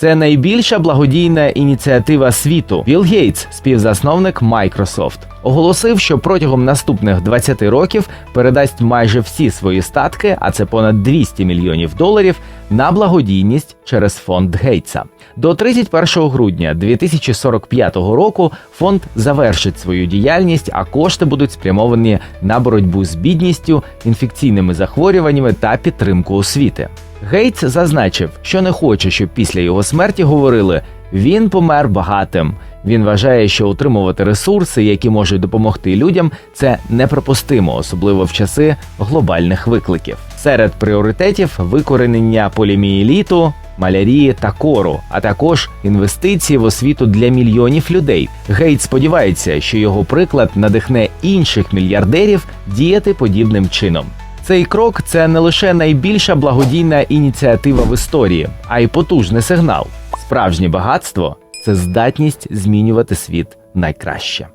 Це найбільша благодійна ініціатива світу. Білл Гейтс, співзасновник Microsoft, оголосив, що протягом наступних 20 років передасть майже всі свої статки, а це понад 200 мільйонів доларів, на благодійність через фонд Гейтса. До 31 грудня 2045 року фонд завершить свою діяльність, а кошти будуть спрямовані на боротьбу з бідністю, інфекційними захворюваннями та підтримку освіти. Гейтс зазначив, що не хоче, щоб після його смерті говорили він помер багатим. Він вважає, що утримувати ресурси, які можуть допомогти людям, це неприпустимо, особливо в часи глобальних викликів. Серед пріоритетів викоренення полімієліту, малярії та кору, а також інвестиції в освіту для мільйонів людей. Гейтс сподівається, що його приклад надихне інших мільярдерів діяти подібним чином. Цей крок це не лише найбільша благодійна ініціатива в історії, а й потужний сигнал. Справжнє багатство це здатність змінювати світ найкраще.